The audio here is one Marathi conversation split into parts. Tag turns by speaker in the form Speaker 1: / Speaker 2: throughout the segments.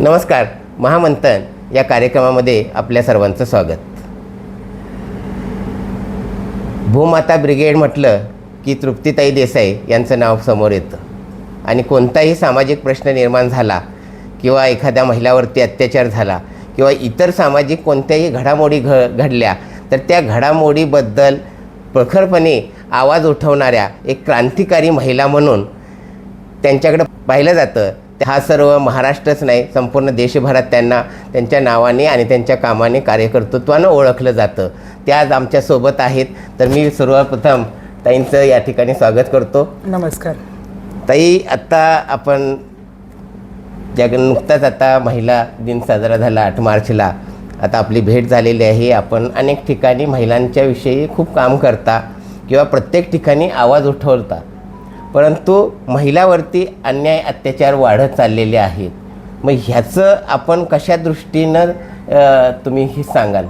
Speaker 1: नमस्कार महामंथन या कार्यक्रमामध्ये आपल्या सर्वांचं स्वागत. भूमाता ब्रिगेड म्हटलं की तृप्तीताई देसाई यांचं नाव समोर येतं. आणि कोणताही सामाजिक प्रश्न निर्माण झाला किंवा एखाद्या महिलावरती अत्याचार झाला किंवा इतर सामाजिक कोणत्याही घडामोडी घ घडल्या तर त्या घडामोडीबद्दल प्रखरपणे आवाज उठवणाऱ्या एक क्रांतिकारी महिला म्हणून त्यांच्याकडं पाहिलं जातं हा सर्व महाराष्ट्रच नाही संपूर्ण देशभरात त्यांना त्यांच्या नावाने आणि त्यांच्या कामाने कार्यकर्तृत्वानं ओळखलं जातं. त्या आज आमच्यासोबत आहेत. तर मी सर्वप्रथम ताईंचं या ठिकाणी स्वागत करतो.
Speaker 2: नमस्कार.
Speaker 1: ताई आत्ता आपण जग नुकताच आता महिला दिन साजरा झाला आठ मार्चला. आता आपली भेट झालेली आहे. आपण अनेक ठिकाणी महिलांच्या विषयी खूप काम करता किंवा प्रत्येक ठिकाणी आवाज उठवता. परंतु महिलावरती अन्याय अत्याचार वाढत चाललेले आहेत. मग ह्याचं आपण कशा दृष्टीनं तुम्ही हे सांगाल?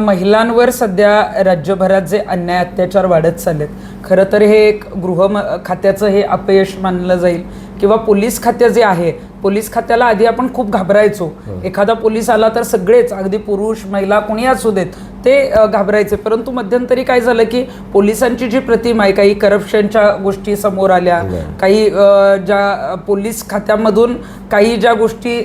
Speaker 2: महिलांवर सध्या राज्यभरात जे अन्याय अत्याचार वाढत चाललेत खरं तर हे एक गृह खात्याचं हे अपयश मानलं जाईल. किंवा पोलीस खात्या जे आहे पोलीस खात्याला आधी आपण खूप घाबरायचो. एखादा पोलीस आला तर सगळेच अगदी पुरुष महिला कोणी असू देत ते घाबरायचे. परंतु मध्यंतरी काय झालं की पोलिसांची जी प्रतिमा आहे काही करप्शनच्या गोष्टी समोर आल्या काही ज्या पोलीस खात्यामधून काही ज्या गोष्टी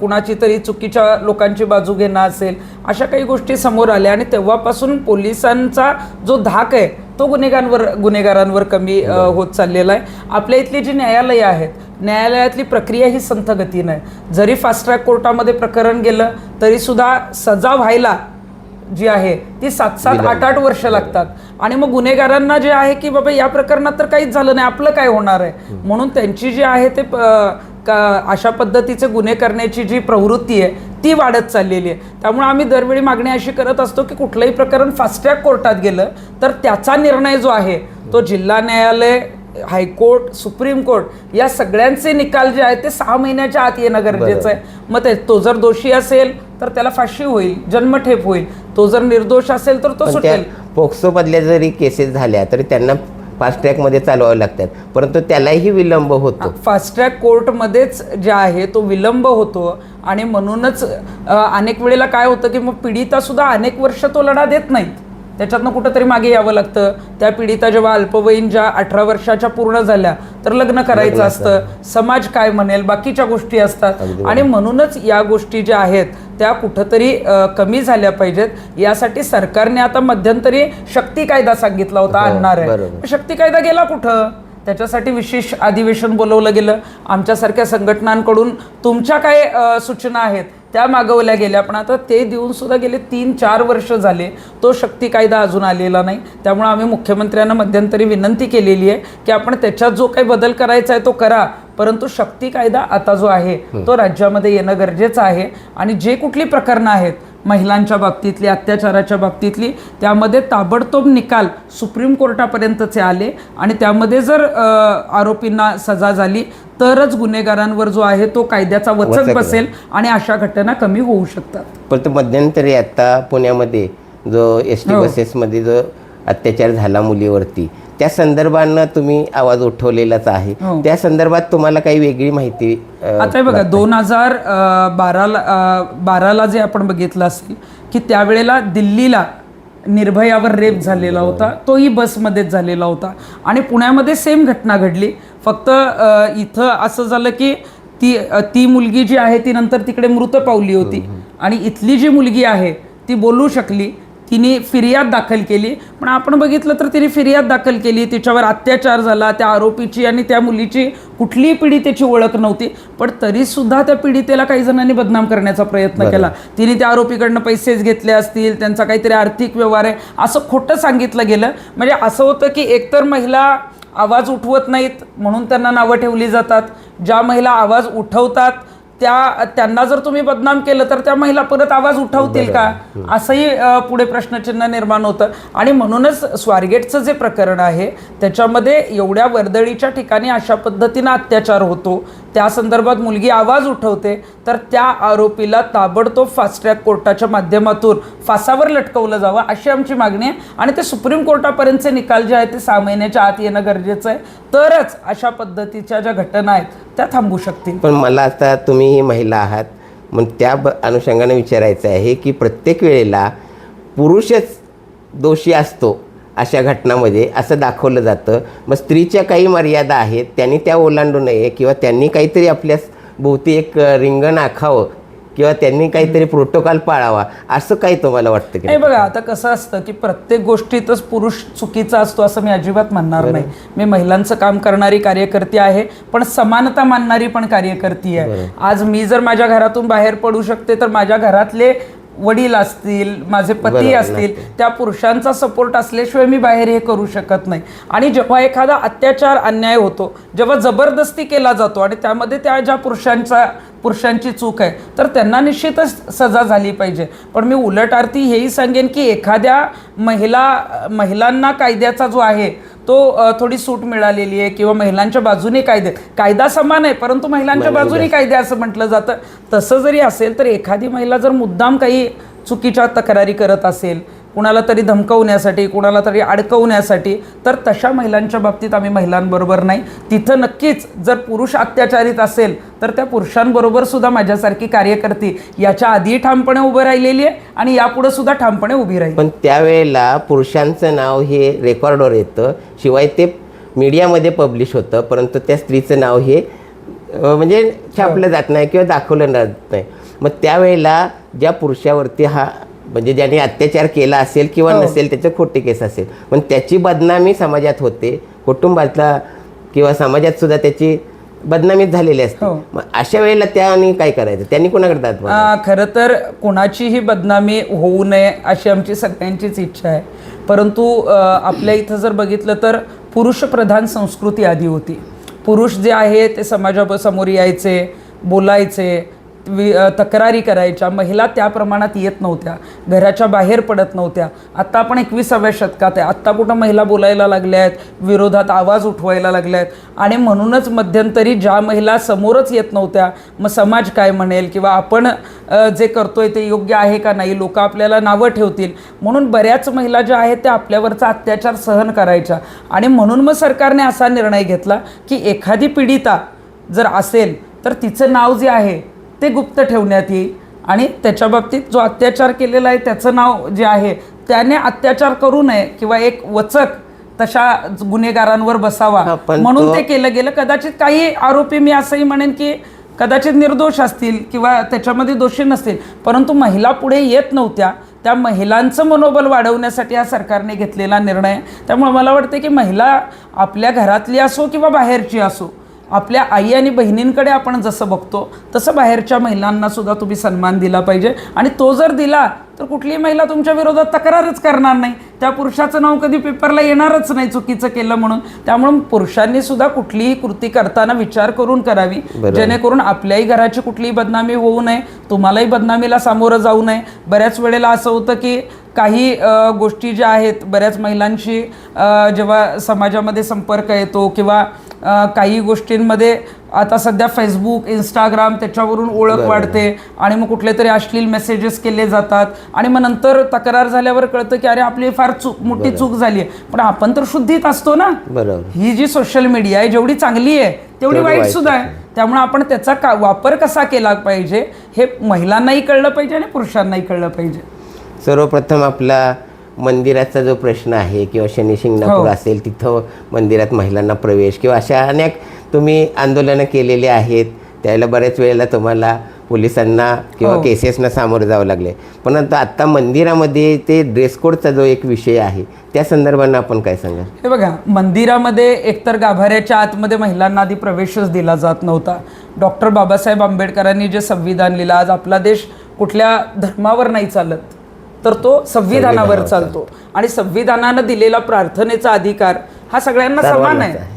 Speaker 2: कुणाची तरी चुकीच्या लोकांची बाजू घेणं असेल अशा काही गोष्टी समोर आल्या आणि तेव्हापासून पोलिसांचा जो धाक आहे तो गुन्हेगारांवर गुन्हेगारांवर कमी होत चाललेला आहे. आपल्या इथली जी न्यायालयं आहेत न्यायालयातली प्रक्रिया ही संथ गतीनं आहे. जरी फास्ट ट्रॅक कोर्टामध्ये प्रकरण गेलं तरी सुद्धा सजा व्हायला जी आहे ती सात सात आठ आठ वर्ष लागतात. आणि मग गुन्हेगारांना जे आहे की बाबा या प्रकरणात तर काहीच झालं नाही. आपलं काय होणार आहे? म्हणून त्यांची जी आहे ते का- अशा पद्धतीचे गुन्हे करण्याची जी प्रवृत्ती आहे ती वाढत चाललेली आहे. त्यामुळे आम्ही दरवेळी मागणी अशी करत असतो की कुठलंही प्रकरण फास्ट ट्रॅक कोर्टात गेलं तर त्याचा निर्णय जो आहे तो जिल्हा न्यायालय हायकोर्ट सुप्रीम कोर्ट या सगळ्यांचे निकाल जे आहेत ते सहा महिन्याच्या आत येणं गरजेचं आहे. मग ते तो जर दोषी असेल तर त्याला फाशी होईल जन्मठेप होईल. तो जर निर्दोष असेल तर तो
Speaker 1: पण त्या
Speaker 2: सुटेल.
Speaker 1: पोक्सोमधल्या जरी केसेस झाल्या तरी त्यांना फास्ट ट्रॅकमध्ये चालवावे लागतात. परंतु त्यालाही विलंब होतो.
Speaker 2: फास्ट ट्रॅक कोर्टमध्येच जे आहे तो विलंब होतो आणि म्हणूनच अ, अनेक वेळेला काय होतं की मग पीडिता सुद्धा अनेक वर्ष तो लढा देत नाहीत. त्याच्यातनं कुठंतरी मागे यावं लागतं. त्या पीडिता जेव्हा अल्पवयीन ज्या अठरा वर्षाच्या पूर्ण झाल्या तर लग्न करायचं असतं. समाज काय म्हणेल? बाकीच्या गोष्टी असतात. आणि म्हणूनच या गोष्टी ज्या आहेत त्या कुठंतरी कमी झाल्या पाहिजेत. यासाठी सरकारने आता मध्यंतरी शक्ती कायदा सांगितला होता
Speaker 1: हो,
Speaker 2: आणणार आहे. शक्ती कायदा गेला कुठं? त्याच्यासाठी विशेष अधिवेशन बोलवलं गेलं. आमच्यासारख्या संघटनांकडून तुमच्या काय सूचना आहेत त्या मागवल्या गेल्या. पण आता ते देऊन सुद्धा गेले तीन चार वर्ष झाले. तो शक्ती कायदा अजून आलेला नाही. त्यामुळे आम्ही मुख्यमंत्र्यांना मध्यंतरी विनंती केलेली आहे की आपण त्याच्यात जो काही बदल करायचा आहे तो करा. परंतु शक्ती कायदा आता जो आहे तो राज्यामध्ये येणं गरजेचं आहे. आणि जे कुठली प्रकरणं आहेत महिलांच्या बाबतीतली अत्याचाराच्या बाबतीतली त्यामध्ये ताबडतोब निकाल सुप्रीम कोर्टापर्यंतचे आले. आणि त्यामध्ये जर आरोपींना सजा झाली तरच गुन्हेगारांवर जो आहे तो कायद्याचा वचक बसेल आणि अशा घटना कमी होऊ शकतात.
Speaker 1: परंतु मध्यंतरी आता पुण्यामध्ये जो एस टी
Speaker 2: हो.
Speaker 1: बसेसमध्ये जो अत्याचार झाला मुलीवरती. त्या संदर्भानं तुम्ही आवाज उठवलेलाच आहे.
Speaker 2: हो.
Speaker 1: त्या संदर्भात तुम्हाला काही वेगळी माहिती अ,
Speaker 2: आता हे बघा दोन हजार बाराला अ, बाराला जे आपण बघितलं असेल की त्यावेळेला दिल्लीला निर्भयावर रेप झालेला होता. तोही बसमध्येच झालेला होता. आणि पुण्यामध्ये सेम घटना घडली. फक्त अ, इथं असं झालं की ती अ, ती मुलगी जी आहे ती नंतर तिकडे मृत पावली होती. आणि इथली जी मुलगी आहे ती बोलू शकली. तिने फिर्याद दाखल केली. पण आपण बघितलं तर तिने फिर्याद दाखल केली. तिच्यावर अत्याचार झाला त्या आरोपीची आणि त्या मुलीची कुठलीही पीडितेची ओळख नव्हती. पण तरी सुद्धा त्या पीडितेला काही जणांनी बदनाम करण्याचा प्रयत्न केला. तिने त्या आरोपीकडनं पैसेच घेतले असतील त्यांचा काहीतरी आर्थिक व्यवहार आहे असं खोटं सांगितलं गेलं. म्हणजे असं होतं की एकतर महिला आवाज उठवत नाहीत म्हणून त्यांना नावं ठेवली जातात. ज्या महिला आवाज उठवतात त्या त्यांना जर तुम्ही बदनाम केलं तर त्या महिला परत आवाज उठवतील का? असंही पुढे प्रश्नचिन्ह निर्माण होतं. आणि म्हणूनच स्वारगेटचं जे प्रकरण आहे त्याच्यामध्ये एवढ्या वर्दळीच्या ठिकाणी अशा पद्धतीनं अत्याचार होतो. त्या संदर्भात मुलगी आवाज उठवते तर त्या आरोपीला ताबडतोब फास्ट ट्रॅक कोर्टाच्या माध्यमातून फासावर लटकवलं जावं अशी आमची मागणी आहे. आणि ते सुप्रीम कोर्टापर्यंतचे निकाल जे आहेत ते सहा महिन्याच्या आत येणं गरजेचं आहे. तरच अशा पद्धतीच्या ज्या घटना आहेत त्या थांबू शकतील.
Speaker 1: पण मला आता तुम्ही ही महिला आहात मग त्या ब अनुषंगाने विचारायचं आहे की प्रत्येक वेळेला पुरुषच दोषी असतो अशा घटनामध्ये असं दाखवलं जातं. मग स्त्रीच्या काही मर्यादा आहेत त्यांनी त्या ओलांडू नये किंवा त्यांनी काहीतरी आपल्या भोवती एक रिंगण आखावं किंवा त्यांनी काहीतरी प्रोटोकॉल पाळावा असं काही तुम्हाला वाटतं की
Speaker 2: नाही बघा आता कसं असतं की प्रत्येक गोष्टीतच पुरुष चुकीचा असतो असं मी अजिबात म्हणणार नाही. मी महिलांचं काम करणारी कार्यकर्ती आहे पण समानता मानणारी पण कार्यकर्ती आहे. आज मी जर माझ्या घरातून बाहेर पडू शकते तर माझ्या घरातले वडील असतील माझे पती असतील त्या पुरुषांचा सपोर्ट असल्याशिवाय मी बाहेर हे करू शकत नाही. आणि जेव्हा एखादा अत्याचार अन्याय होतो जेव्हा जबरदस्ती केला जातो आणि त्यामध्ये त्या ज्या पुरुषांचा पुरुषांची चूक आहे तर त्यांना निश्चितच सजा झाली पाहिजे. पण मी उलट अर्थी हेही सांगेन की एखाद्या महिला महिलांना कायद्याचा जो आहे तो थोडी सूट मिळालेली आहे किंवा महिलांच्या बाजूने कायदे कायदा समान आहे परंतु महिलांच्या बाजूने. कायदे असं म्हटलं जातं. तसं जरी असेल तर एखादी महिला जर मुद्दाम काही चुकीच्या तक्रारी करत असेल कुणाला तरी धमकवण्यासाठी कुणाला तरी अडकवण्यासाठी तर तशा महिलांच्या बाबतीत आम्ही महिलांबरोबर नाही. तिथं नक्कीच जर पुरुष अत्याचारित असेल तर त्या पुरुषांबरोबर सुद्धा माझ्यासारखी कार्यकर्ती याच्या आधी ठामपणे उभं राहिलेली आहे आणि यापुढे सुद्धा ठामपणे उभी राहील.
Speaker 1: पण त्यावेळेला पुरुषांचं नाव हे रेकॉर्डवर येतं शिवाय ते मीडियामध्ये पब्लिश होतं परंतु त्या स्त्रीचं नाव हे म्हणजे छापलं जात नाही किंवा दाखवलं जात नाही. मग त्यावेळेला ज्या पुरुषावरती हा म्हणजे ज्याने अत्याचार केला असेल किंवा
Speaker 2: हो.
Speaker 1: नसेल त्याचं खोटी केस असेल. पण त्याची बदनामी समाजात होते. कुटुंबातला किंवा समाजात सुद्धा त्याची बदनामीच झालेली असते.
Speaker 2: हो.
Speaker 1: मग अशा वेळेला त्याने काय करायचं? त्यांनी कोणाकडे जात
Speaker 2: खरं तर कोणाचीही बदनामी होऊ नये अशी आमची सगळ्यांचीच इच्छा आहे. परंतु आपल्या इथं जर बघितलं तर पुरुषप्रधान संस्कृती आधी होती. पुरुष जे आहे ते समाजासमोर यायचे बोलायचे वि तक्रारी करायच्या. महिला त्या प्रमाणात येत नव्हत्या. घराच्या बाहेर पडत नव्हत्या. आत्ता आपण एकविसाव्या शतकात आहे. आत्ता कुठं महिला बोलायला लागल्या आहेत? विरोधात आवाज उठवायला लागल्या आहेत. आणि म्हणूनच मध्यंतरी ज्या महिला समोरच येत नव्हत्या मग समाज काय म्हणेल किंवा आपण जे जे करतोय ते योग्य आहे का नाही? लोक आपल्याला नावं ठेवतील. म्हणून बऱ्याच महिला ज्या आहेत त्या आपल्यावरचा अत्याचार सहन करायच्या. आणि म्हणून मग सरकारने असा निर्णय घेतला की एखादी पीडिता जर असेल तर तिचं नाव जे आहे ते गुप्त ठेवण्यात येईल. आणि त्याच्या बाबतीत जो अत्याचार केलेला आहे त्याचं नाव जे आहे त्याने अत्याचार करू नये किंवा एक वचक तशा गुन्हेगारांवर बसावा. म्हणून
Speaker 1: तो-
Speaker 2: केलं गेलं. कदाचित काही आरोपी मी असंही म्हणेन की कदाचित निर्दोष असतील किंवा त्याच्यामध्ये दोषी नसतील परंतु महिला पुढे येत नव्हत्या. त्या महिलांचं मनोबल वाढवण्यासाठी हा सरकारने घेतलेला निर्णय. त्यामुळे मला वाटते की महिला आपल्या घरातली असो किंवा बाहेरची असो आपल्या आई आणि बहिणींकडे आपण जसं बघतो तसं बाहेरच्या महिलांना सुद्धा तुम्ही सन्मान दिला पाहिजे. आणि तो जर दिला तर कुठलीही महिला तुमच्या विरोधात तक्रारच करणार नाही. त्या पुरुषाचं नाव कधी पेपरला येणारच नाही चुकीचं केलं म्हणून. त्यामुळं पुरुषांनी सुद्धा कुठलीही कृती करताना विचार करून करावी. जेणेकरून आपल्याही घराची कुठलीही बदनामी होऊ नये तुम्हालाही बदनामीला सामोरं जाऊ नये. बऱ्याच वेळेला असं होतं की काही गोष्टी ज्या आहेत बऱ्याच महिलांशी जेव्हा समाजामध्ये संपर्क येतो किंवा काही गोष्टींमध्ये आता सध्या फेसबुक इंस्टाग्राम त्याच्यावरून ओळख. वाढते आणि मग कुठले तरी अश्लील मेसेजेस केले जातात. आणि मग नंतर तक्रार झाल्यावर कळतं की अरे आपली फार चूक मोठी चूक झाली आहे. पण आपण तर शुद्धीत असतो ना. ही जी सोशल मीडिया आहे जेवढी चांगली आहे तेवढी वाईट सुद्धा आहे. त्यामुळे आपण त्याचा का वापर कसा केला पाहिजे हे महिलांनाही कळलं पाहिजे आणि पुरुषांनाही कळलं पाहिजे.
Speaker 1: सर्वप्रथम आपला मंदिराचा जो प्रश्न आहे किंवा शनी शिंगणापूर
Speaker 2: हो.
Speaker 1: असेल तिथं मंदिरात महिलांना प्रवेश किंवा अशा अनेक तुम्ही आंदोलनं केलेली आहेत. त्यावेळेला बऱ्याच वेळेला तुम्हाला पोलिसांना किंवा
Speaker 2: हो.
Speaker 1: केसेसना सामोरं जावं लागले. पण आता आत्ता मंदिरामध्ये ते ड्रेस कोडचा जो एक विषय आहे त्या संदर्भानं आपण काय सांगाल?
Speaker 2: हे बघा मंदिरामध्ये एकतर गाभाऱ्याच्या आतमध्ये महिलांना आधी प्रवेशच दिला जात नव्हता. डॉक्टर बाबासाहेब आंबेडकरांनी जे संविधान लिहिलं आज आपला देश कुठल्या धर्मावर नाही चालत. तर तो संविधानावर चालतो. आणि संविधानानं दिलेला प्रार्थनेचा अधिकार हा सगळ्यांना समान आहे.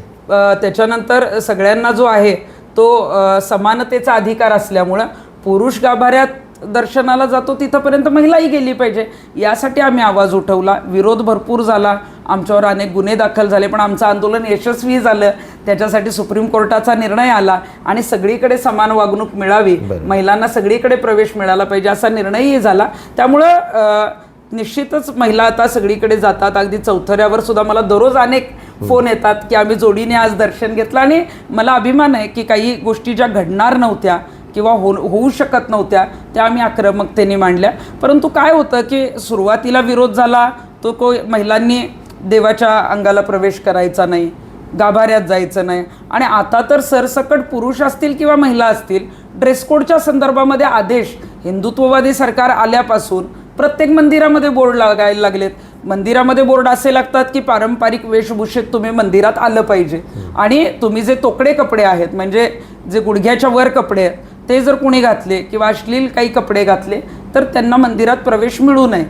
Speaker 2: त्याच्यानंतर सगळ्यांना जो आहे तो समानतेचा अधिकार असल्यामुळं पुरुष गाभाऱ्यात दर्शनाला जातो तिथंपर्यंत महिलाही गेली पाहिजे. यासाठी आम्ही आवाज उठवला विरोध भरपूर झाला. आमच्यावर अनेक गुन्हे दाखल झाले पण आमचं आंदोलन यशस्वी झालं. त्याच्यासाठी सुप्रीम कोर्टाचा निर्णय आला आणि सगळीकडे समान वागणूक मिळावी. महिलांना सगळीकडे प्रवेश मिळाला पाहिजे असा निर्णयही झाला. त्यामुळं निश्चितच महिला आता सगळीकडे जातात. अगदी चौथऱ्यावर सुद्धा मला दररोज अनेक फोन येतात की आम्ही जोडीने आज दर्शन घेतलं आणि मला अभिमान आहे की काही गोष्टी ज्या घडणार नव्हत्या किंवा हो होऊ शकत नव्हत्या त्या आम्ही आक्रमकतेने मांडल्या. परंतु काय होतं की सुरुवातीला विरोध झाला तो को महिलांनी देवाच्या अंगाला प्रवेश करायचा नाही गाभाऱ्यात जायचं नाही. आणि आता तर सरसकट पुरुष असतील किंवा महिला असतील ड्रेस कोडच्या संदर्भामध्ये आदेश हिंदुत्ववादी सरकार आल्यापासून प्रत्येक मंदिरामध्ये बोर्ड लागायला लागलेत. मंदिरामध्ये बोर्ड असे लागतात की पारंपरिक वेशभूषेत तुम्ही मंदिरात आलं पाहिजे. आणि तुम्ही जे तोकडे कपडे आहेत म्हणजे जे गुडघ्याच्या वर कपडे आहेत ते जर कुणी घातले किंवा अश्लील काही कपडे घातले तर त्यांना मंदिरात प्रवेश मिळू नये.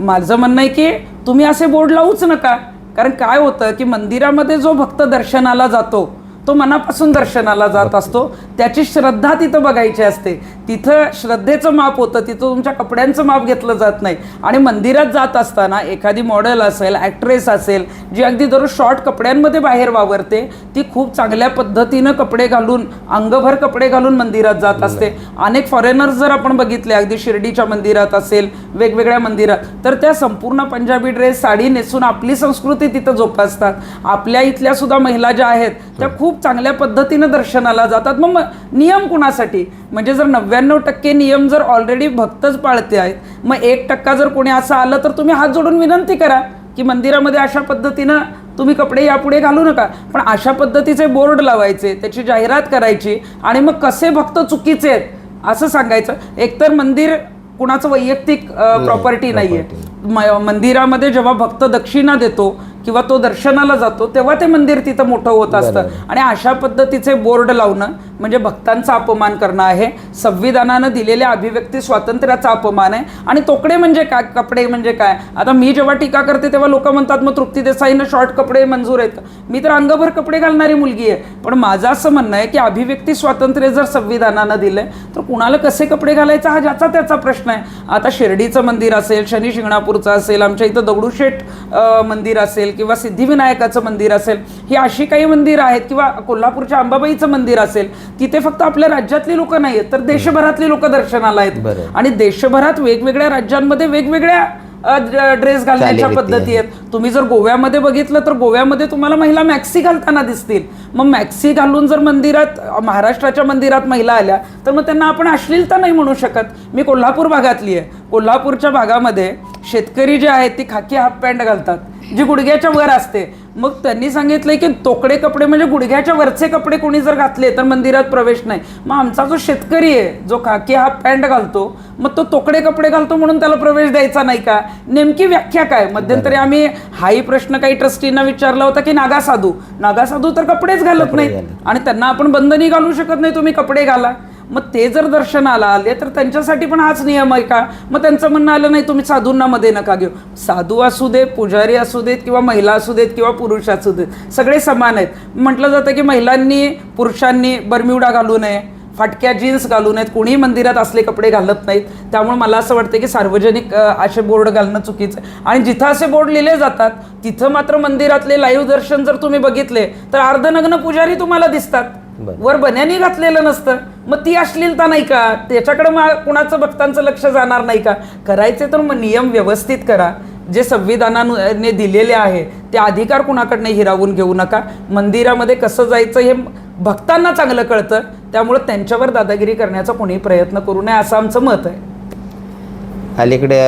Speaker 2: माझं म्हणणं आहे की तुम्ही असे बोर्ड लावूच नका. कारण काय होतं की मंदिरामध्ये जो भक्त दर्शनाला जातो तो मनापासून दर्शनाला जात असतो. त्याची श्रद्धा तिथं बघायची असते. तिथं श्रद्धेचं माप होतं तिथं तुमच्या कपड्यांचं माप घेतलं जात नाही. आणि मंदिरात जात असताना एखादी मॉडेल असेल ॲक्ट्रेस असेल जी अगदी दररोज शॉर्ट कपड्यांमध्ये बाहेर वावरते ती खूप चांगल्या पद्धतीनं कपडे घालून अंगभर कपडे घालून मंदिरात जात असते. अनेक फॉरेनर्स जर आपण बघितले अगदी शिर्डीच्या मंदिरात असेल वेगवेगळ्या मंदिरात तर त्या संपूर्ण पंजाबी ड्रेस साडी नेसून आपली संस्कृती तिथं जोपासतात. आपल्या इथल्या सुद्धा महिला ज्या आहेत त्या खूप चांगल्या पद्धतीनं दर्शनाला जातात. मग नियम कुणासाठी? म्हणजे जर नव्याण्णव टक्के नियम जर ऑलरेडी भक्तच पाळते आहेत मग एक टक्का जर कोणी असं आलं तर तुम्ही हात जोडून विनंती करा की मंदिरामध्ये अशा पद्धतीनं तुम्ही कपडे यापुढे घालू नका. पण अशा पद्धतीचे बोर्ड लावायचे त्याची जाहिरात करायची आणि मग कसे भक्त चुकीचे आहेत असं सांगायचं. एकतर मंदिर कुणाचं वैयक्तिक प्रॉपर्टी नाहीये. म- मंदिरामध्ये जेव्हा भक्त दक्षिणा देतो किंवा तो दर्शनाला जातो तेव्हा ते मंदिर तिथं मोठं होत असतं. आणि अशा पद्धतीचे बोर्ड लावणं म्हणजे भक्तांचा अपमान करणं आहे. संविधानानं दिलेल्या अभिव्यक्ती स्वातंत्र्याचा अपमान आहे. आणि तोकडे म्हणजे काय? कपडे म्हणजे काय? आता मी जेव्हा टीका करते तेव्हा लोक म्हणतात मग तृप्ती देसाईनं शॉर्ट कपडे मंजूर आहेत. मी तर अंगभर कपडे घालणारी मुलगी आहे. पण माझं असं म्हणणं आहे की अभिव्यक्ती स्वातंत्र्य जर संविधानानं दिलंय तर कुणाला कसे कपडे घालायचा हा ज्याचा त्याचा प्रश्न आहे. आता शिर्डीचं मंदिर असेल शनी शिंगणापूरचं असेल आमच्या इथं दगडूशेठ मंदिर असेल किंवा सिद्धिविनायकाचं मंदिर असेल ही अशी काही मंदिरं आहेत किंवा कोल्हापूरच्या अंबाबाईचं मंदिर असेल तिथे फक्त आपल्या राज्यातली लोक नाही आहेत तर देशभरातली लोक दर्शनाला आहेत. आणि देशभरात वेगवेगळ्या राज्यांमध्ये वेगवेगळ्या ड्रेस घालण्याच्या पद्धती आहेत. तुम्ही जर गोव्यामध्ये बघितलं तर गोव्यामध्ये तुम्हाला महिला मॅक्सी घालताना दिसतील. मग मॅक्सी घालून जर मंदिरात महाराष्ट्राच्या मंदिरात महिला आल्या तर मग त्यांना आपण अश्लीलता नाही म्हणू शकत. मी कोल्हापूर भागातली आहे. कोल्हापूरच्या भागामध्ये शेतकरी जे आहेत ती खाकी हाफ पॅन्ट घालतात जी गुडघ्याच्या वर असते. मग त्यांनी सांगितलंय की तोकडे कपडे म्हणजे गुडघ्याच्या वरचे कपडे कोणी जर घातले तर मंदिरात प्रवेश नाही. मग आमचा जो शेतकरी आहे जो खाकी हा पॅन्ट घालतो मग तो तोकडे कपडे घालतो म्हणून त्याला प्रवेश द्यायचा नाही का? नेमकी व्याख्या काय? मध्यंतरी आम्ही हाही प्रश्न काही ट्रस्टींना विचारला होता की नागा साधू नागा साधू तर कपडेच घालत नाहीत. आणि त्यांना आपण बंधनी घालू शकत नाही तुम्ही कपडे घाला. मग ते जर दर्शनाला आले तर त्यांच्यासाठी पण हाच नियम आहे का? मग त्यांचं म्हणणं आलं नाही तुम्ही साधूंना मध्ये नका घेऊ. साधू असू देत पुजारी असू देत किंवा महिला असू देत किंवा पुरुष असू देत सगळे समान आहेत. म्हटलं जातं की महिलांनी पुरुषांनी बर्म्युडा घालू नये फाटक्या जीन्स घालू नयेत कोणीही मंदिरात असले कपडे घालत नाहीत. त्यामुळे मला असं वाटतं की सार्वजनिक असे बोर्ड घालणं चुकीचं आहे. आणि जिथं असे बोर्ड लिहिले जातात तिथं मात्र मंदिरातले लाईव्ह दर्शन जर तुम्ही बघितले तर अर्धनग्न पुजारी तुम्हाला दिसतात. वर बन्यानी घातलेलं नसतं. मग ती अश्लीलता नाही का? त्याच्याकडे मा कुणाचं भक्तांचं लक्ष जाणार नाही का? करायचे तर मग नियम व्यवस्थित करा. जे संविधानाने दिलेले आहे ते अधिकार कुणाकडनं हिरावून घेऊ नका. मंदिरामध्ये कसं जायचं हे भक्तांना चांगलं कळतं. त्यामुळे त्यांच्यावर दादागिरी करण्याचा कोणीही प्रयत्न करू नये असं आमचं मत आहे.
Speaker 1: अलीकडे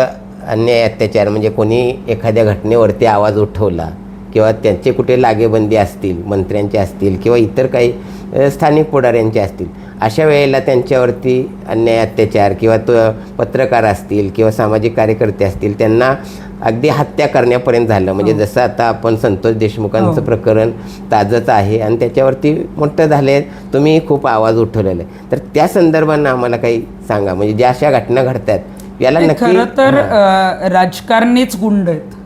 Speaker 1: अन्याय अत्याचार म्हणजे कोणी एखाद्या घटनेवरती आवाज उठवला किंवा त्यांचे कुठे लागेबंदी असतील मंत्र्यांचे असतील किंवा इतर काही स्थानिक पुढाऱ्यांचे असतील अशा वेळेला त्यांच्यावरती अन्याय अत्याचार किंवा तो पत्रकार असतील किंवा सामाजिक कार्यकर्ते असतील त्यांना अगदी हत्या करण्यापर्यंत झालं. म्हणजे जसं आता आपण संतोष देशमुखांचं प्रकरण ताजंच आहे आणि त्याच्यावरती मोठं झाले तुम्ही खूप आवाज उठवलेला आहे. तर त्या संदर्भानं आम्हाला काही सांगा. म्हणजे ज्या अशा घटना घडतात याला
Speaker 2: खरं तर राजकारणीच गुंड आहेत.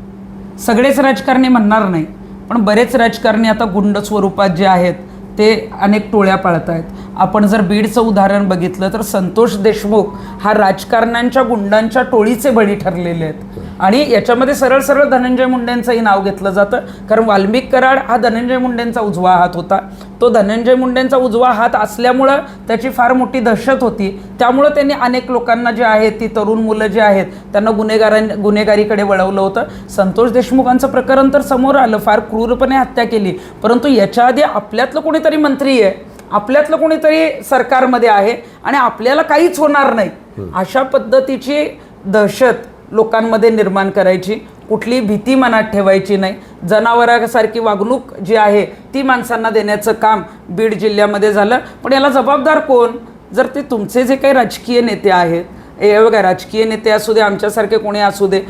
Speaker 2: सगळेच राजकारणी म्हणणार नाही पण बरेच राजकारणी आता गुंड स्वरूपात जे आहेत ते अनेक टोळ्या पाळत आहेत आपण जर बीडचं उदाहरण बघितलं तर संतोष देशमुख हा राजकारण्यांच्या गुंडांच्या टोळीचे बळी ठरलेले आहेत. आणि याच्यामध्ये सरळ सरळ धनंजय मुंडेंचंही नाव घेतलं जातं कारण वाल्मिक कराड हा धनंजय मुंडेंचा उजवा हात होता. तो धनंजय मुंडेंचा उजवा हात असल्यामुळं त्याची फार मोठी दहशत होती. त्यामुळं त्यांनी अनेक लोकांना जे आहेत ती तरुण मुलं जे आहेत त्यांना गुन्हेगारां गुन्हेगारीकडे वळवलं होतं. संतोष देशमुखांचं प्रकरण तर समोर आलं फार क्रूरपणे हत्या केली. परंतु याच्या आधी आपल्यातलं कोणीतरी मंत्री आहे आपल्यातलं कोणीतरी सरकारमध्ये आहे आणि आपल्याला काहीच होणार नाही. अशा पद्धतीची दहशत लोकांमध्ये निर्माण करायची. कुठली भीती मनात ठेवायची नाही. जनावरासारखी वागणूक जी आहे ती माणसांना देण्याचं काम बीड जिल्ह्यामध्ये झालं. पण याला जबाबदार कोण? जर ते तुमचे जे काही राजकीय नेते आहेत हे बघा राजकीय नेते असू दे आमच्यासारखे कोणी असू दे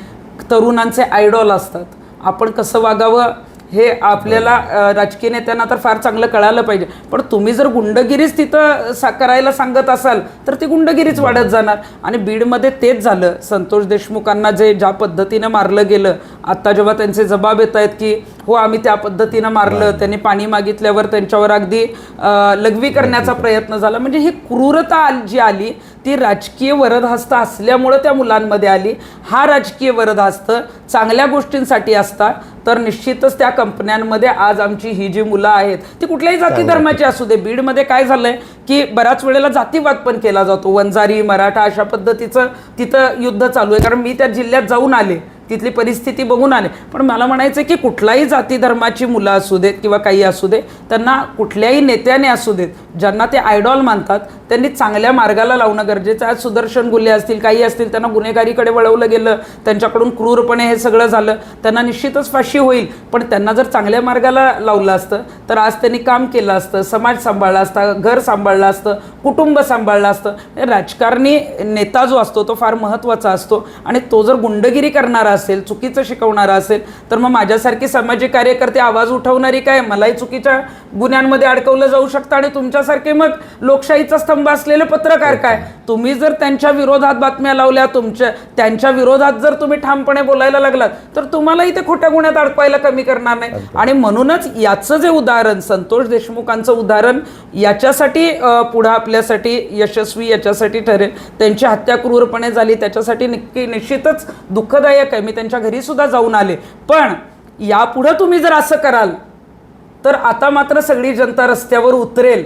Speaker 2: तरुणांचे आयडॉल असतात. आपण कसं वागावं? हे आपल्याला राजकीय नेत्यांना तर फार चांगलं कळालं पाहिजे. पण तुम्ही जर गुंडगिरीच तिथं सा करायला सांगत असाल तर ती गुंडगिरीच वाढत जाणार. आणि बीडमध्ये तेच झालं. संतोष देशमुखांना जे ज्या पद्धतीनं मारलं गेलं आत्ता जेव्हा त्यांचे जबाब येत आहेत की हो आम्ही त्या पद्धतीनं मारलं त्यांनी पाणी मागितल्यावर त्यांच्यावर अगदी लघवी करण्याचा प्रयत्न झाला. म्हणजे ही क्रूरता आल- जी आली ती राजकीय वरदहस्त असल्यामुळं त्या मुलांमध्ये आली. हा राजकीय वरदहस्त चांगल्या गोष्टींसाठी असता तर निश्चितच त्या कंपन्यांमध्ये आज आमची ही जी मुलं आहेत ती कुठल्याही जाती धर्माची असू दे बीडमध्ये काय झालंय की बऱ्याच वेळेला जातीवाद पण केला जातो. वंजारी मराठा अशा पद्धतीचं तिथं युद्ध चालू आहे. कारण मी त्या जिल्ह्यात जाऊन आले. तिथली परिस्थिती बघून आले. पण मला म्हणायचं आहे की कुठलाही जाती धर्माची मुलं असू देत किंवा काही असू दे त्यांना कुठल्याही नेत्याने असू देत ज्यांना ते आयडॉल मानतात त्यांनी चांगल्या मार्गाला लावणं गरजेचं आहे. आज सुदर्शन गुल्हे असतील काही असतील त्यांना गुन्हेगारीकडे वळवलं गेलं त्यांच्याकडून क्रूरपणे हे सगळं झालं त्यांना निश्चितच फाशी होईल. पण त्यांना जर चांगल्या मार्गाला लावलं असतं तर आज त्यांनी काम केलं असतं समाज सांभाळला असता घर सांभाळलं असतं कुटुंब सांभाळलं असतं. म्हणजे राजकारणी नेता जो असतो तो फार महत्त्वाचा असतो. आणि तो जर गुंडगिरी करणारा असेल चुकीचं शिकवणारा असेल तर मग माझ्यासारखी सामाजिक कार्यकर्ते आवाज उठवणारी काय? मलाही चुकीच्या गुन्ह्यांमध्ये अडकवलं जाऊ शकतं आणि तुमच्यासारखे मग लोकशाहीचा स्तंभ असलेले पत्रकार काय? तुम्ही जर त्यांच्या विरोधात बातम्या लावल्या तुमच्या त्यांच्या विरोधात जर तुम्ही ठामपणे बोलायला लागलात तर तुम्हालाही ते खोट्या गुन्ह्यात अडकवायला कमी करणार नाही. आणि म्हणूनच याचं जे उदाहरण संतोष देशमुखांचं उदाहरण याच्यासाठी पुढं आपल्यासाठी यशस्वी याच्यासाठी ठरेल. त्यांची हत्या क्रूरपणे झाली त्याच्यासाठी नक्की निश्चितच दुःखदायक आहे. मी त्यांच्या घरी सुद्धा जाऊन आले. पण यापुढं तुम्ही जर असं कराल तर आता मात्र सगळी जनता रस्त्यावर उतरेल.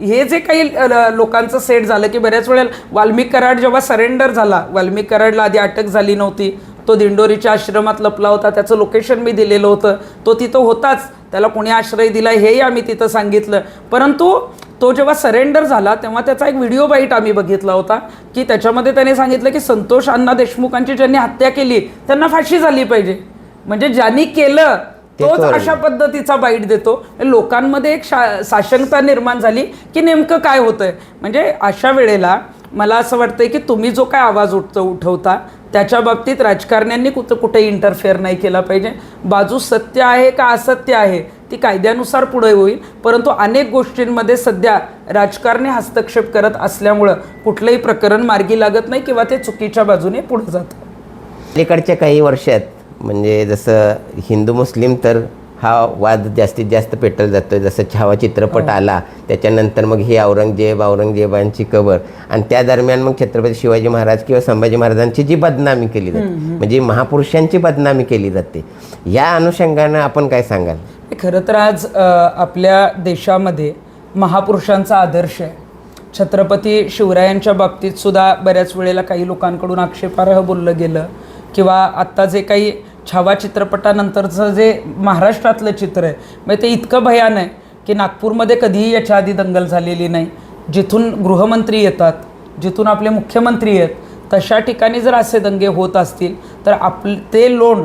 Speaker 2: हे जे काही लोकांचं सेट झालं की बऱ्याच वेळेला वाल्मिक कराड जेव्हा सरेंडर झाला वाल्मिक कराडला आधी अटक झाली नव्हती. तो दिंडोरीच्या आश्रमात लपला होता त्याचं लोकेशन मी दिलेलं होतं. तो तिथं होताच. त्याला कोणी आश्रय दिला हेही आम्ही तिथं सांगितलं. परंतु तो जेव्हा सरेंडर झाला तेव्हा त्याचा एक व्हिडिओ बाईट आम्ही बघितला होता की त्याच्यामध्ये त्याने सांगितलं की संतोष अण्णा देशमुखांची ज्यांनी हत्या केली त्यांना फाशी झाली पाहिजे. म्हणजे ज्यांनी केलं
Speaker 1: ते
Speaker 2: तोच अशा पद्धतीचा बाईट देतो. लोकांमध्ये एक शा साशंकता निर्माण झाली की नेमकं काय होतंय? म्हणजे अशा वेळेला मला असं वाटतंय की तुम्ही जो काय आवाज उठतो उठवता त्याच्या बाबतीत राजकारण्यांनी कुठं कुठे इंटरफेअर नाही केला पाहिजे. बाजू सत्य आहे का असत्य आहे? ती कायद्यानुसार पुढे होईल. परंतु अनेक गोष्टींमध्ये सध्या राजकारणी हस्तक्षेप करत असल्यामुळं कुठलंही प्रकरण मार्गी लागत नाही किंवा ते चुकीच्या बाजूने पुढे जातं.
Speaker 1: अलीकडच्या काही वर्षात म्हणजे जसं हिंदू मुस्लिम तर हा वाद जास्तीत जास्त पेटल जातो जसं छावा चित्रपट आला त्याच्यानंतर मग ही औरंगजेब औरंगजेबांची कबर आणि त्या दरम्यान मग छत्रपती शिवाजी महाराज किंवा संभाजी महाराजांची जी बदनामी केली जाते. म्हणजे महापुरुषांची बदनामी केली जाते. या अनुषंगानं आपण काय सांगाल?
Speaker 2: हे खरं तर आज आपल्या देशामध्ये महापुरुषांचा आदर्श आहे. छत्रपती शिवरायांच्या बाबतीत सुद्धा बऱ्याच वेळेला काही लोकांकडून आक्षेपार्ह बोललं गेलं किंवा आत्ता जे काही छावा चित्रपटानंतरचं जे महाराष्ट्रातलं चित्र आहे म्हणजे ते इतकं भयान आहे की नागपूरमध्ये कधीही याच्या आधी दंगल झालेली नाही. जिथून गृहमंत्री येतात जिथून आपले मुख्यमंत्री आहेत तशा ठिकाणी जर असे दंगे होत असतील तर आप ते लोण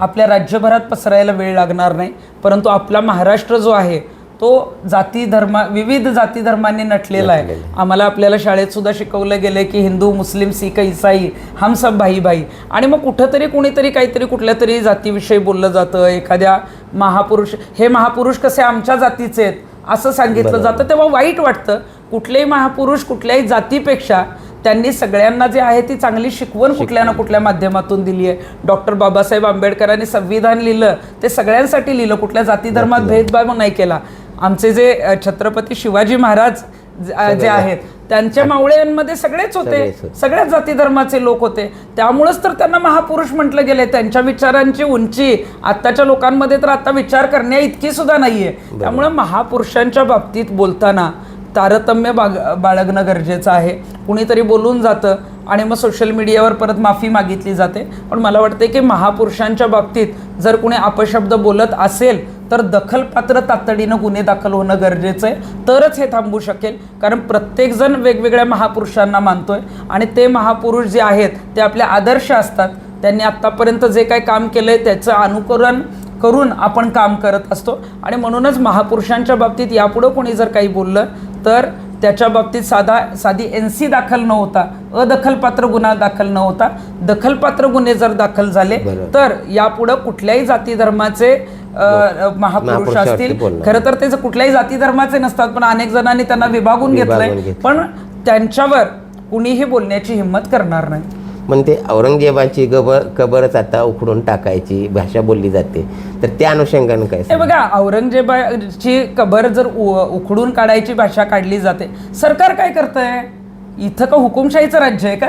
Speaker 2: आपल्या राज्यभरात पसरायला वेळ लागणार नाही. परंतु आपला महाराष्ट्र जो आहे तो जाती धर्मा विविध जाती धर्मांनी नटलेला आहे. आम्हाला आपल्याला शाळेत सुद्धा शिकवलं गेलं की हिंदू मुस्लिम सिख इसाई हम सब भाई भाई. आणि मग कुठंतरी कुणीतरी काहीतरी कुठल्या तरी जातीविषयी बोललं जातं. एखाद्या महापुरुष हे महापुरुष कसे आमच्या जातीचे आहेत असं सांगितलं जातं. तेव्हा वाईट वाटतं. कुठलेही महापुरुष कुठल्याही जातीपेक्षा त्यांनी सगळ्यांना जे आहे ती चांगली शिकवण कुठल्या ना कुठल्या माध्यमातून दिली आहे. डॉक्टर बाबासाहेब आंबेडकरांनी संविधान लिहिलं ते सगळ्यांसाठी लिहिलं कुठल्या जाती धर्मात भेदभाव नाही केला. आमचे जे छत्रपती शिवाजी महाराज ज- आहेत त्यांच्या मावळ्यांमध्ये सगळेच होते. सगळ्याच जाती धर्माचे लोक होते. त्यामुळेच तर त्यांना महापुरुष म्हटलं गेले त्यांच्या विचारांची उंची आत्ताच्या लोकांमध्ये तर आता विचार करण्या इतकी सुद्धा नाहीये. त्यामुळे महापुरुषांच्या बाबतीत बोलताना तारतम्य बाग बाळगणं गरजेचं आहे. कुणीतरी बोलून जातं आणि मग सोशल मीडियावर परत माफी मागितली जाते. पण मला वाटते की महापुरुषांच्या बाबतीत जर कुणी अपशब्द बोलत असेल तर दखलपात्र तातडीनं गुन्हे दाखल होणं गरजेचं आहे. तरच हे थांबू शकेल. कारण प्रत्येकजण वेगवेगळ्या महापुरुषांना मानतोय. आणि ते महापुरुष जे आहेत ते आपले आदर्श असतात. त्यांनी आत्तापर्यंत जे काय काम केलं आहे त्याचं अनुकरण करून आपण काम करत असतो. आणि म्हणूनच महापुरुषांच्या बाबतीत यापुढं कोणी जर काही बोललं तर त्याच्या बाबतीत साधा साधी एन सी दाखल न होता अदखलपात्र गुन्हा दाखल न होता दखलपात्र गुन्हे जर दाखल झाले. तर यापुढं कुठल्याही जाती धर्माचे महापुरुष असतील. खरं तर ते कुठल्याही जाती धर्माचे नसतात पण अनेक जणांनी त्यांना विभागून घेतलंय
Speaker 1: घेतलं.
Speaker 2: पण त्यांच्यावर कुणीही बोलण्याची हिंमत करणार नाही
Speaker 1: पण ते औरंगजेबाची गबर कबरच आता उखडून टाकायची भाषा बोलली जाते. तर त्या अनुषंगानं काय
Speaker 2: हे? बघा औरंगजेबाची कबर जर उ- उखडून काढायची भाषा काढली जाते सरकार काय करतंय? इथं का हुकुमशाहीचं राज्य आहे का?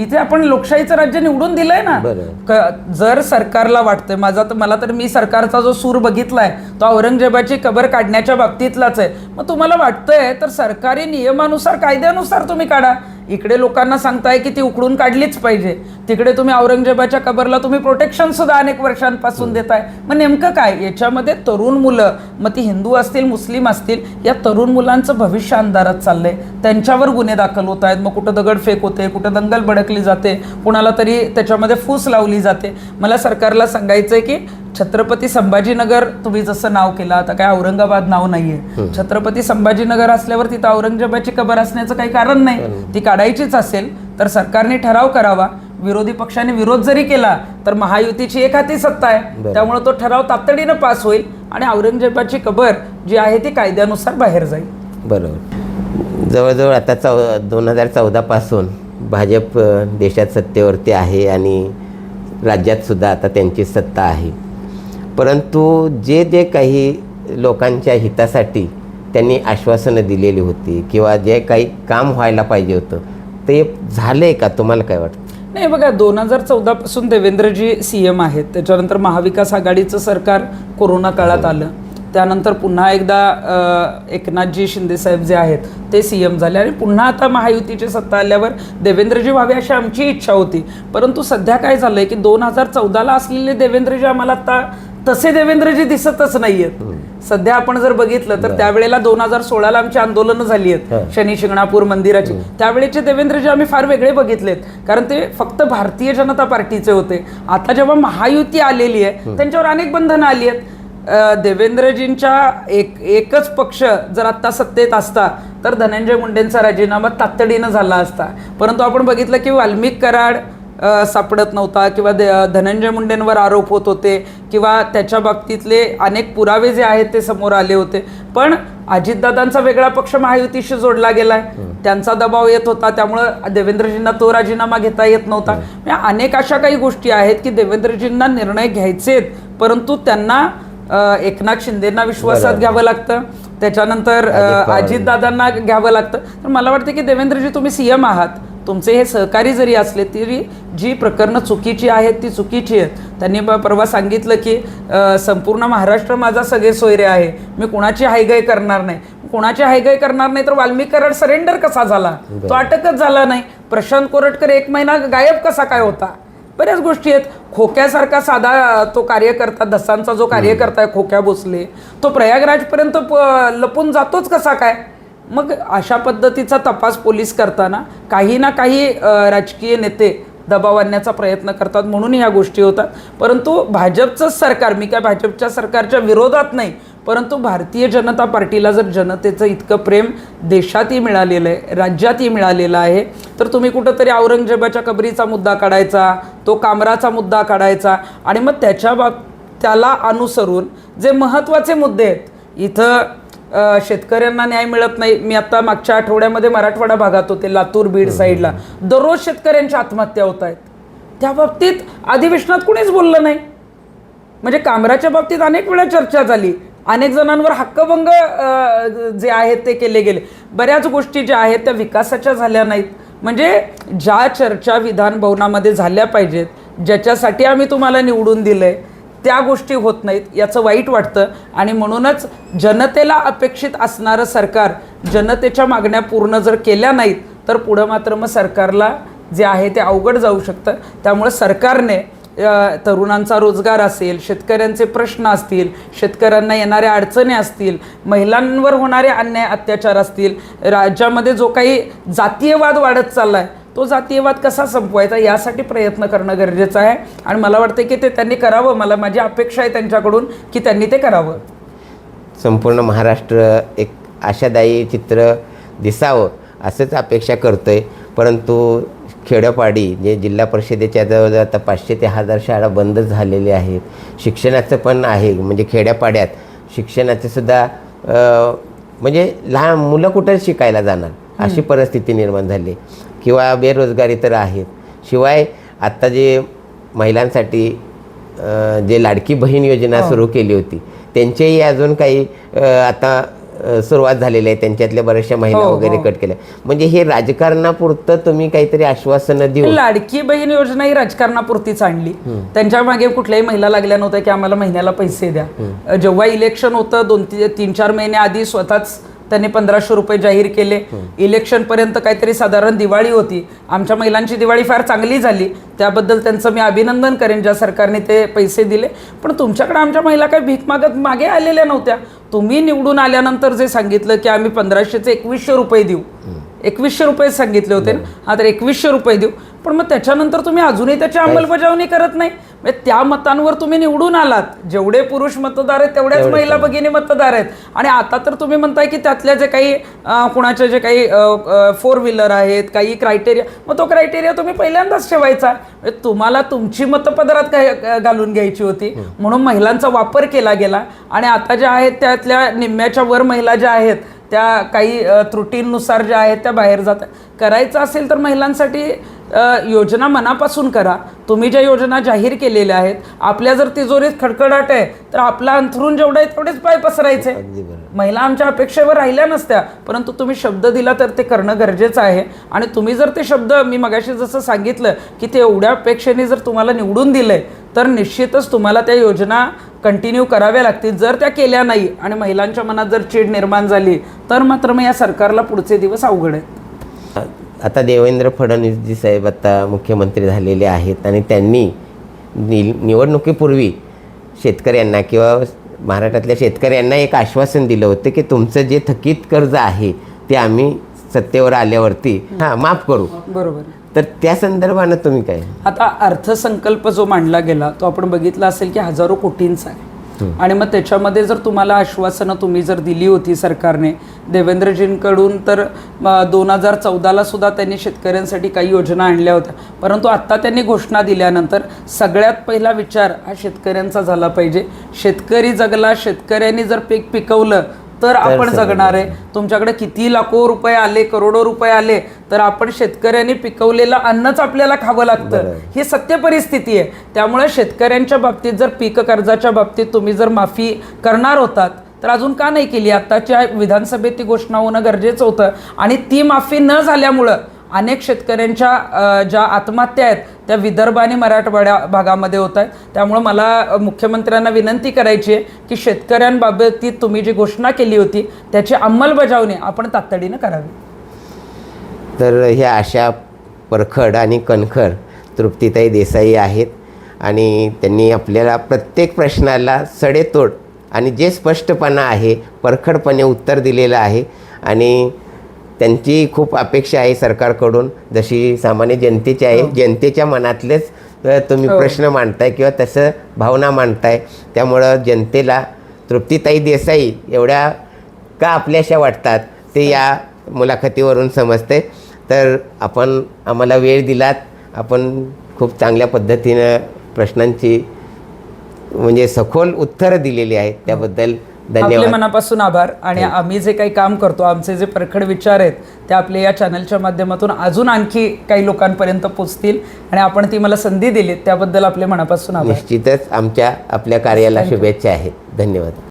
Speaker 2: इथे आपण लोकशाहीचं राज्य निवडून दिलंय ना.
Speaker 1: बरं.
Speaker 2: क- जर सरकारला वाटतंय माझा तर मला तर मी सरकारचा जो सूर बघितलाय तो औरंगजेबाची कबर काढण्याच्या बाबतीतलाच आहे. मग तुम्हाला वाटतंय तर सरकारी नियमानुसार कायद्यानुसार तुम्ही काढा. इकडे लोकांना सांगताय की ती उकडून काढलीच पाहिजे. तिकडे तुम्ही औरंगजेबाच्या कबरला तुम्ही प्रोटेक्शन सुद्धा अनेक वर्षांपासून देताय. मग नेमकं काय? याच्यामध्ये तरुण मुलं मग ती हिंदू असतील मुस्लिम असतील या तरुण मुलांचं भविष्य अंधारात चाललंय. त्यांच्यावर गुन्हे दाखल होत आहेत. मग कुठं दगडफेक होते कुठं दंगल भडकली जाते कुणाला तरी त्याच्यामध्ये फूस लावली जाते. मला सरकारला सांगायचंय की छत्रपती संभाजीनगर तुम्ही जसं नाव केलं आता काय औरंगाबाद नाव नाहीये. छत्रपती संभाजीनगर असल्यावर तिथं औरंगजेबाची कबर असण्याचं काही कारण नाही. ती काढायचीच असेल तर सरकारने ठराव करावा. विरोधी पक्षाने विरोध जरी केला तर महायुतीची एक हाती सत्ता आहे. त्यामुळे तो ठराव तातडीनं पास होईल आणि औरंगजेबाची कबर जी आहे ती कायद्यानुसार बाहेर जाईल.
Speaker 1: बरोबर. जवळजवळ आता चौ दोन हजार चौदापासून भाजप देशात सत्तेवरती आहे आणि राज्यात सुद्धा आता त्यांची सत्ता आहे. परंतु जे जे काही लोकांच्या हितासाठी त्यांनी आश्वासनं दिलेली होती किंवा जे काही काम व्हायला पाहिजे होतं ते झालं आहे का? तुम्हाला काय वाटतं?
Speaker 2: नाही बघा दोन हजार चौदापासून देवेंद्रजी सी एम आहेत. त्याच्यानंतर महाविकास आघाडीचं सरकार कोरोना काळात आलं. त्यानंतर पुन्हा एकदा एकनाथजी शिंदेसाहेब जे आहेत ते सी एम झाले. आणि पुन्हा आता महायुतीची सत्ता आल्यावर देवेंद्रजी व्हावे अशी आमची इच्छा होती. परंतु सध्या काय झालं आहे की दोन हजार चौदाला असलेले देवेंद्रजी आम्हाला आता तसे देवेंद्रजी दिसतच नाहीयेत. सध्या आपण जर बघितलं तर त्यावेळेला दोन हजार सोळाला आमची आंदोलनं झाली आहेत. शनी शिंगणापूर मंदिराची. त्यावेळेचे देवेंद्रजी आम्ही फार वेगळे बघितलेत. कारण ते फक्त भारतीय जनता पार्टीचे होते. आता जेव्हा महायुती आलेली आहे त्यांच्यावर अनेक बंधनं आली आहेत. देवेंद्रजींच्या एक एकच पक्ष जर आत्ता सत्तेत असता तर धनंजय मुंडेंचा राजीनामा तातडीनं झाला असता. परंतु आपण बघितलं की वाल्मिक कराड सापडत नव्हता किंवा धनंजय मुंडेंवर आरोप होत होते किंवा त्याच्या बाबतीतले अनेक पुरावे जे आहेत ते समोर आले होते. पण अजितदादांचा वेगळा पक्ष महायुतीशी जोडला गेलाय. त्यांचा दबाव येत होता. त्यामुळं देवेंद्रजींना तो राजीनामा घेता येत नव्हता. म्हणजे अनेक अशा काही गोष्टी आहेत की देवेंद्रजींना निर्णय घ्यायचेत परंतु त्यांना एकनाथ शिंदेना विश्वासात घ्यावं लागतं. त्याच्यानंतर अजितदादांना घ्यावं लागतं. तर मला वाटतं की देवेंद्रजी तुम्ही सीएम आहात. तुमचे हे सहकारी जरी असले तरी जी प्रकरणं चुकीची आहेत ती चुकीची आहेत. त्यांनी परवा सांगितलं की संपूर्ण महाराष्ट्र माझा सगळे सोयरे आहे. मी कुणाची हायगाय करणार नाही. कुणाची हायगाय करणार नाही तर वाल्मिक कराड सरेंडर कसा झाला? तो अटकच झाला नाही. प्रशांत कोरटकर एक महिना गायब कसा काय होता? बऱ्याच गोष्टी आहेत. खोक्यासारखा साधा तो कार्यकर्ता धसांचा जो कार्यकर्ता आहे खोक्या भोसले तो प्रयागराजपर्यंत लपून जातोच कसा काय? मग अशा पद्धतीचा तपास पोलीस करताना काही ना काही राजकीय नेते दबाव आणण्याचा प्रयत्न करतात म्हणून ह्या गोष्टी होतात. परंतु भाजपचंच सरकार मी काय भाजपच्या सरकारच्या विरोधात नाही परंतु भारतीय जनता पार्टीला जर जनतेचं इतकं प्रेम देशातही मिळालेलं आहे राज्यातही मिळालेलं आहे तर तुम्ही कुठंतरी औरंगजेबाच्या कबरीचा मुद्दा काढायचा तो कामराचा मुद्दा काढायचा आणि मग त्याच्या बाब त्याला अनुसरून जे महत्त्वाचे मुद्दे आहेत इथं शेतकऱ्यांना न्याय मिळत नाही. मी आता मागच्या आठवड्यामध्ये मराठवाडा भागात होते लातूर बीड साईडला दररोज शेतकऱ्यांच्या आत्महत्या होत आहेत. त्या बाबतीत अधिवेशनात कुणीच बोललं नाही. म्हणजे कामराच्या बाबतीत अनेक वेळा चर्चा झाली. अनेक जणांवर हक्कभंग जे आहेत ते केले गेले. बऱ्याच गोष्टी ज्या आहेत त्या विकासाच्या झाल्या नाहीत. म्हणजे ज्या चर्चा विधान भवनामध्ये झाल्या पाहिजेत ज्याच्यासाठी आम्ही तुम्हाला निवडून दिलंय त्या गोष्टी होत नाहीत याचं वाईट वाटतं. आणि म्हणूनच जनतेला अपेक्षित असणारं सरकार जनतेच्या मागण्या पूर्ण जर केल्या नाहीत तर पुढं मात्र मग सरकारला जे आहे ते अवघड जाऊ शकतं. त्यामुळे सरकारने तरुणांचा रोजगार असेल शेतकऱ्यांचे प्रश्न असतील शेतकऱ्यांना येणाऱ्या अडचणी असतील महिलांवर होणारे अन्याय अत्याचार असतील राज्यामध्ये जो काही जातीयवाद वाढत चालला आहे तो जातीयवाद कसा संपवायचा यासाठी प्रयत्न करणं गरजेचं आहे. आणि मला वाटतं की ते त्यांनी करावं. मला माझी अपेक्षा आहे त्यांच्याकडून की त्यांनी ते करावं.
Speaker 1: संपूर्ण महाराष्ट्र एक आशादायी चित्र दिसावं असंच अपेक्षा करतो आहे परंतु खेडोपाडी जे जिल्हा परिषदेच्या जवळजवळ आता पाचशे ते हजार शाळा बंद झालेल्या आहेत. शिक्षणाचं पण आहे. म्हणजे खेड्यापाड्यात शिक्षणाचं सुद्धा म्हणजे लहान मुलं कुठं शिकायला जाणार? अशी परिस्थिती निर्माण झाली. किंवा बेरोजगारी तर आहेत. शिवाय आत्ता जे महिलांसाठी जे लाडकी बहीण योजना सुरू केली होती त्यांचेही अजून काही आता सुरुवात झालेली आहे. त्यांच्यातल्या बऱ्याचशा महिला
Speaker 2: हो,
Speaker 1: वगैरे
Speaker 2: हो.
Speaker 1: कट केल्या. म्हणजे हे राजकारणापुरतं तुम्ही काहीतरी आश्वासनं देऊन
Speaker 2: लाडकी बहीण योजना ही राजकारणापुरतीच आणली. त्यांच्या मागे कुठल्याही महिला लागल्या नव्हत्या की आम्हाला महिन्याला पैसे द्या. जेव्हा इलेक्शन होतं दोन तीन चार महिने आधी स्वतःच त्यांनी पंधराशे रुपये जाहीर केले. इलेक्शन पर्यंत काहीतरी साधारण दिवाळी होती. आमच्या महिलांची दिवाळी फार चांगली झाली. त्याबद्दल त्यांचं मी अभिनंदन करेन. ज्या सरकारने ते पैसे दिले. पण तुमच्याकडे आमच्या महिला काही भीक मागत मागे आलेल्या नव्हत्या. तुम्ही निवडून आल्यानंतर जे सांगितलं की आम्ही पंधराशेचे एकवीसशे रुपये देऊ. एकवीसशे रुपये सांगितले होते ना? हा तर एकवीसशे रुपये देऊ. पण मग त्याच्यानंतर तुम्ही अजूनही त्याची अंमलबजावणी करत नाही. म्हणजे त्या मतांवर तुम्ही निवडून आलात. जेवढे पुरुष मतदार आहेत तेवढ्याच महिला भगिनी मतदार आहेत. आणि आता तर तुम्ही म्हणताय की त्यातल्या जे काही कुणाचे जे काही फोर व्हीलर आहेत काही क्रायटेरिया मग तो क्रायटेरिया तुम्ही पहिल्यांदाच ठेवायचा. म्हणजे तुम्हाला तुमची मतपदरात काय घालून घ्यायची होती. म्हणून महिलांचा वापर केला गेला. आणि आता ज्या आहेत त्यातल्या निम्म्याच्या वर महिला ज्या आहेत त्या काही त्रुटींनुसार ज्या आहेत त्या बाहेर जातात करायचं असेल तर महिलांसाठी योजना मनापासून करा. तुम्ही ज्या योजना जाहीर केलेल्या आहेत आपल्या जर तिजोरीत खडखडाट आहे तर आपला अंथरून जेवढं आहे तेवढेच पाय पसरायचे. महिला आमच्या अपेक्षेवर राहिल्या नसत्या परंतु तुम्ही शब्द दिला तर ते करणं गरजेचं आहे. आणि तुम्ही जर ते शब्द मी मगाशी जसं सांगितलं की ते एवढ्या अपेक्षेने जर तुम्हाला निवडून दिलंय तर निश्चितच तुम्हाला त्या योजना कंटिन्यू कराव्या लागतील. जर त्या केल्या नाही आणि महिलांच्या मनात जर चीड निर्माण झाली तर मात्र मग या सरकारला पुढचे दिवस अवघड आहेत.
Speaker 1: आता देवेंद्र फडणवीसजी साहेब आता मुख्यमंत्री झालेले आहेत आणि त्यांनी नि निवडणुकीपूर्वी शेतकऱ्यांना किंवा महाराष्ट्रातल्या शेतकऱ्यांना एक आश्वासन दिलं होतं की तुमचं जे थकीत कर्ज आहे ते आम्ही सत्तेवर आल्यावरती हां माफ करू.
Speaker 2: बरोबर.
Speaker 1: तर त्या संदर्भानं तुम्ही काय?
Speaker 2: आता अर्थसंकल्प जो मांडला गेला तो आपण बघितला असेल की हजारो कोटींचा आहे. आणि मग त्याच्यामध्ये जर तुम्हाला आश्वासनं तुम्ही जर दिली होती सरकारने देवेंद्रजींकडून तर दोन हजार चौदाला सुद्धा त्यांनी शेतकऱ्यांसाठी काही योजना आणल्या होत्या. परंतु आत्ता त्यांनी घोषणा दिल्यानंतर सगळ्यात पहिला विचार हा शेतकऱ्यांचा झाला पाहिजे. शेतकरी जगला शेतकऱ्यांनी जर पीक पिकवलं तर आपण जगणार. आहे तुमच्याकडे किती लाखो रुपये आले करोडो रुपये आले तर आपण शेतकऱ्यांनी पिकवलेलं अन्नच आपल्याला खावं लागतं. ही सत्य परिस्थिती आहे. त्यामुळे शेतकऱ्यांच्या बाबतीत जर पीक कर्जाच्या बाबतीत तुम्ही जर माफी करणार होतात तर अजून का नाही केली? आत्ताच्या विधानसभेत ती घोषणा होणं गरजेचं होतं. आणि ती माफी न झाल्यामुळं अनेक शेतकऱ्यांच्या ज्या आत्महत्या आहेत त्या विदर्भ आणि मराठवाड्या भागामध्ये होत आहेत. त्यामुळं मला मुख्यमंत्र्यांना विनंती करायची आहे की शेतकऱ्यांबाबतीत तुम्ही जी घोषणा केली होती त्याची अंमलबजावणी आपण तातडीनं करावी.
Speaker 1: तर ह्या अशा परखड आणि कणखर तृप्तीताई देसाई आहेत आणि त्यांनी आपल्याला प्रत्येक प्रश्नाला सडेतोड आणि जे स्पष्टपणा आहे परखडपणे उत्तर दिलेलं आहे आणि त्यांची खूप अपेक्षा आहे सरकारकडून. जशी सामान्य जनतेची आहे जनतेच्या मनातलेच तुम्ही प्रश्न मांडताय किंवा तसं भावना मांडताय. त्यामुळं जनतेला तृप्तीताई देसाई एवढ्या का आपल्याशा वाटतात ते या मुलाखतीवरून समजते तर आपण आम्हाला वेळ दिलात. आपण खूप चांगल्या पद्धतीनं प्रश्नांची म्हणजे सखोल उत्तरं दिलेली आहेत. त्याबद्दल
Speaker 2: आपले मनापासून आभार. आणि आम्ही जे काही काम करतो आमचे जे परखड विचार आहेत ते आपले या चॅनलच्या माध्यमातून अजून आणखी काही लोकांपर्यंत पोचतील. आणि आपण ती मला संधी दिली त्याबद्दल आपले मनापासून आभार.
Speaker 1: निश्चितच आमच्या आपल्या कार्याला शुभेच्छा आहेत. धन्यवाद.